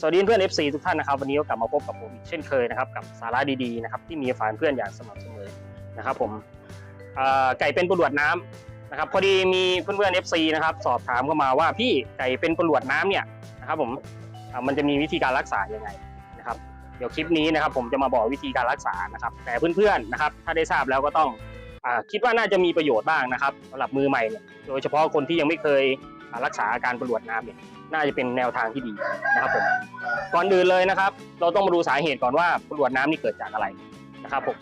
สวัสดีเพื่อน FC ทุกท่านนะครับวันนี้ก็กลับมาพบกับผมอีกเช่นเคยนะครับกับสาระดีๆนะครับที่มีฝานเพื่อนอย่างสม่ำเสมอนะครับผมไก่เป็นประหลวดน้ำนะครับพอดีมีเพื่อนๆ FC นะครับสอบถามเข้ามาว่าพี่ไก่เป็นประหลวดน้ำเนี่ยนะครับผมมันจะมีวิธีการรักษายังไงนะครับเดี๋ยวคลิปนี้นะครับผมจะมาบอกวิธีการรักษานะครับแต่เพื่อนๆนะครับถ้าได้ทราบแล้วก็ต้องอคิดว่าน่าจะมีประโยชน์บ้างนะครับสำหรับมือใหม่เนี่ยโดยเฉพาะคนที่ยังไม่เคยรักษาอาการประหลวดน้ำเนี่ยน่าจะเป็นแนวทางที่ดีนะครับผมก่อนอื่นเลยนะครับ เราต้องมาดูสาเหตุก่อนว่าปรวดน้ำนี่เกิดจากอะไรนะครับผม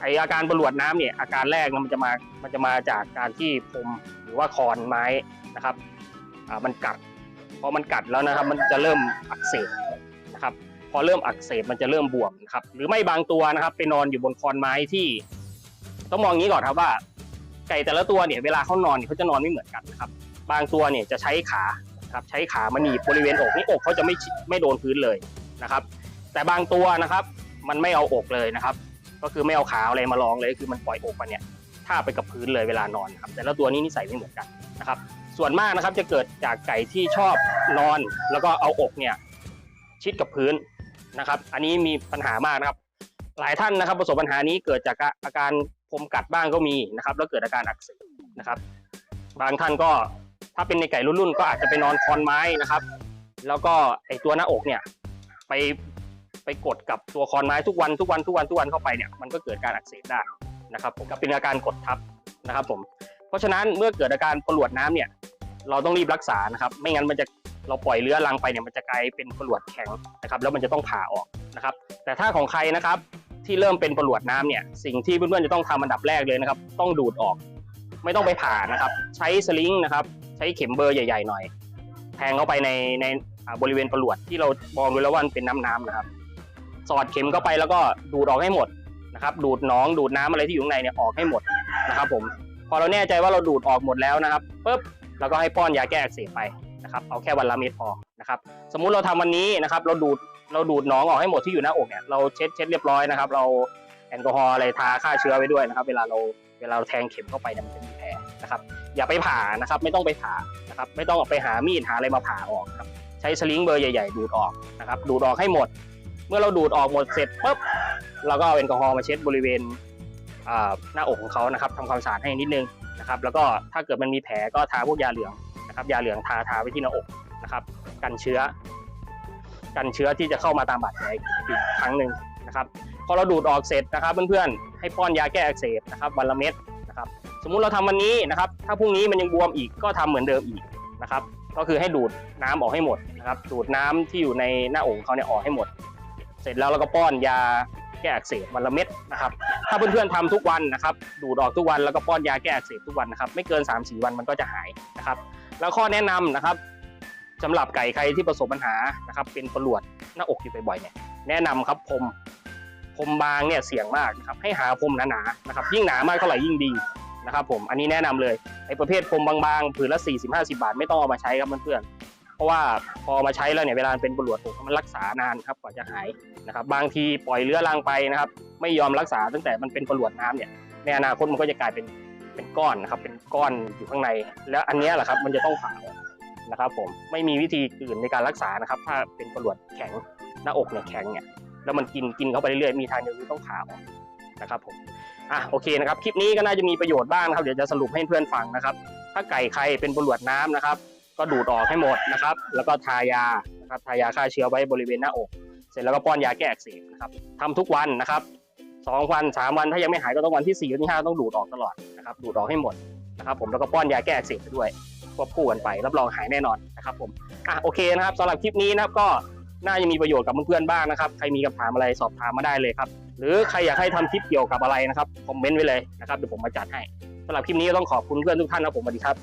ไออาการปรวดน้ำเนี่ยอาการแรกมันจะมามันจะมาจากการที่พรมหรือว่าคอนไม้นะครับอ่ามันกัดพอมันกัดแล้วนะครับ มันจะเริ่มอักเสบนะครับ พอเริ่มอักเสบมันจะเริ่มบวมนะครับ หรือไม่บางตัวนะครับ ไปนอนอยู่บนคอนไม้ที่ต้องมองงนี้ก่อนครับว่า ไก่แต่ละตัวเนี่ยเวลาเขานอนเขาจะนอนไม่เหมือนกันนะครับ บางตัวเนี่ยจะใช้ขา ครับใช้ขามาหนีบบริเวณอกนี่อกเขาจะไม่ไม่โดนพื้นเลยนะครับ แต่บางตัวนะครับมันไม่เอาอกเลยนะครับ ก็คือไม่เอาขาอะไรมาลองเลยคือมันปล่อยอกมาเนี่ยท่าไปกับพื้นเลยเวลานอนครับแต่ละตัวนี้นิสัยไม่เหมือนกันนะครับ ส่วนมากนะครับจะเกิดจากไก่ที่ชอบนอน แล้วก็เอาอกเนี่ยชิดกับพื้นนะครับ อันนี้มีปัญหามากนะครับ หลายท่านนะครับ ประสบปัญหานี้เกิดจากอาการพมกัดบ้างก็มีนะครับ แล้วเกิดอาการอักเสบนะครับ บางท่านก็ ถ้าเป็นในไก่รุ่นๆก็อาจจะไปนอนคอนไม้นะครับ แล้วก็ไอตัวหน้าอกเนี่ยไปไปกดกับตัวคอนไม้ทุกวันทุกวันทุกวันทุกวันเข้าไปเนี่ยมันก็เกิดการอักเสบได้นะครับผมก็เป็นอาการกดทับนะครับผมเพราะฉะนั้นเมื่อเกิดอาการประหลวดน้ำเนี่ยเราต้องรีบรักษานะครับ ไม่งั้นมันจะเราปล่อยเลื้อรังไปเนี่ยมันจะกลายเป็นประหลวดแข็งนะครับ แล้วมันจะต้องผ่าออกนะครับ แต่ถ้าของใครนะครับที่เริ่มเป็นประหลวดน้ำเนี่ยสิ่งที่เพื่อนๆจะต้องทำอันดับแรกเลยนะครับ ต้องดูดออก ไม่ต้องไปผ่านะครับ ใช้สลิงนะครับ ใช้เข็มเบอร์ใหญ่ๆหน่อย แทงเข้าไปในในบริเวณประหลวดที่เรามองดูแล้วว่ามันเป็นน้ำๆนะครับ สอดเข็มเข้าไปแล้วก็ดูดออกให้หมดนะครับ ดูดหน้องดูดน้ำอะไรที่อยู่ข้างในเนี่ยออกให้หมดนะครับ ผม พอเราแน่ใจว่าเราดูดออกหมดแล้วนะครับปุ๊บเราก็ให้ป้อนยาแก้อักเสบไปนะครับ เอาแค่วันละเม็ดพอนะครับ สมมุติเราทำวันนี้นะครับ เราดูดเราดูดหน้องออกให้หมดที่อยู่หน้าอกเนี่ยเราเช็ดเช็ดเรียบร้อยนะครับ เราแอลกอฮอล์อะไรทาฆ่าเชื้อไว้ด้วยนะครับ เวลาเราเวลาเราแทงเข็มเข้าไปเนี่ยมันจะมีแผลนะครับ อย่าไปผ่านะครับ ไม่ต้องไปผ่านะครับ ไม่ต้องเอาไปหามีดหาอะไรมาผ่าออกครับ ใช้สลิงเบอร์ใหญ่ๆ ดูดออกนะครับ ดูดออกให้หมด เมื่อเราดูดออกหมดเสร็จปุ๊บเราก็เอาแอลกอฮอล์มาเช็ดบริเวณหน้าอกของเขานะครับทำความสะอาดให้นิดนึงนะครับ แล้วก็ถ้าเกิดมันมีแผลก็ทาพวกยาเหลืองนะครับยาเหลืองทาทาไว้ที่หน้าอกนะครับ กันเชื้อ กันเชื้อที่จะเข้ามาตามบาดแผลอีกครั้งหนึ่งนะครับพอเราดูดออกเสร็จนะครับ เพื่อนๆให้ป้อนยาแก้อักเสบนะครับวันละเม็ด นะครับสมมุติเราทำวันนี้นะครับ ถ้าพรุ่งนี้มันยังบวมอีกก็ทำเหมือนเดิมอีกนะครับ ก็คือให้ดูดน้ำออกให้หมดนะครับ ดูดน้ำที่อยู่ในหน้าอกเขาเนี่ยออกให้หมด เสร็จแล้วเราก็ป้อนยาแก้อักเสบวันละเม็ดนะครับ ถ้าเพื่อนๆทำทุกวันนะครับ ดูดออกทุกวันแล้วก็ป้อนยาแก้อักเสบทุกวันนะครับ ไม่เกิน 3-4 วันมันก็จะหายนะครับ แล้วข้อแนะนำนะครับสำหรับไก่ใครที่ประสบปัญหานะครับ เป็นประหลวดหน้าอกอยู่บ่อยๆเนี่ยแนะนำครับพรม พรมบางเนี่ยเสี่ยงมากนะครับให้หาพรมหนาๆนะครับยิ่งหนามากเท่าไหร่ยิ่งดีนะครับผมอันนี้แนะนำเลยไอ้ประเภทพรมบางๆผืนละ 40-50 บาทไม่ต้องเอามาใช้ครับเพื่อนๆเพราะว่าพอมาใช้แล้วเนี่ยเวลาเป็นประหลวดอกมันรักษานานครับกว่าจะหายนะครับบางทีปล่อยเลื้อรังไปนะครับไม่ยอมรักษาตั้งแต่มันเป็นประหลวดน้ำเนี่ยในอนาคตมันก็จะกลายเป็นเป็นก้อนนะครับเป็นก้อนอยู่ข้างใน แล้วอันนี้แหละครับมันจะต้องผ่านะครับผมไม่มีวิธีอื่นในการรักษานะครับ ถ้าเป็นประหลวดแข็งหน้าอกเนี่ยแข็งเนี่ย แล้วมันกินกินเข้าไปเรื่อยๆมีทางเดียวคือต้องผ่าออกนะครับผมอะโอเคนะครับคลิปนี้ก็น่าจะมีประโยชน์บ้างนะครับเดี๋ยวจะสรุปให้เพื่อนฟังนะครับ ถ้าไก่ใครเป็นบรวดน้ำนะครับ ก็ดูดออกให้หมดนะครับ แล้วก็ทายานะครับทายาฆ่าเชื้อไว้บริเวณหน้าอก เสร็จแล้วก็ป้อนยาแก้อักเสบนะครับทำทุกวันนะครับสองวันสามวันถ้ายังไม่หายก็ต้องวันที่สี่วันที่ห้าต้องดูดออกตลอดนะครับดูดออกให้หมดนะครับผมแล้วก็ป้อนยาแก้อักเสบไปด้วยควบคู่กันไปรับรองหายแน่นอนนะครับผมอะโอเคนะครับสำหรับคลิปนี้นะครับก็ น่าจะมีประโยชน์กับเพื่อนๆบ้างนะครับ ใครมีคำถามอะไรสอบถามมาได้เลยครับ หรือใครอยากให้ทำคลิปเกี่ยวกับอะไรนะครับ คอมเมนต์ไว้เลยนะครับ เดี๋ยวผมมาจัดให้สำหรับคลิปนี้ก็ต้องขอบคุณเพื่อนทุกท่านนะผมสวัสดีครับ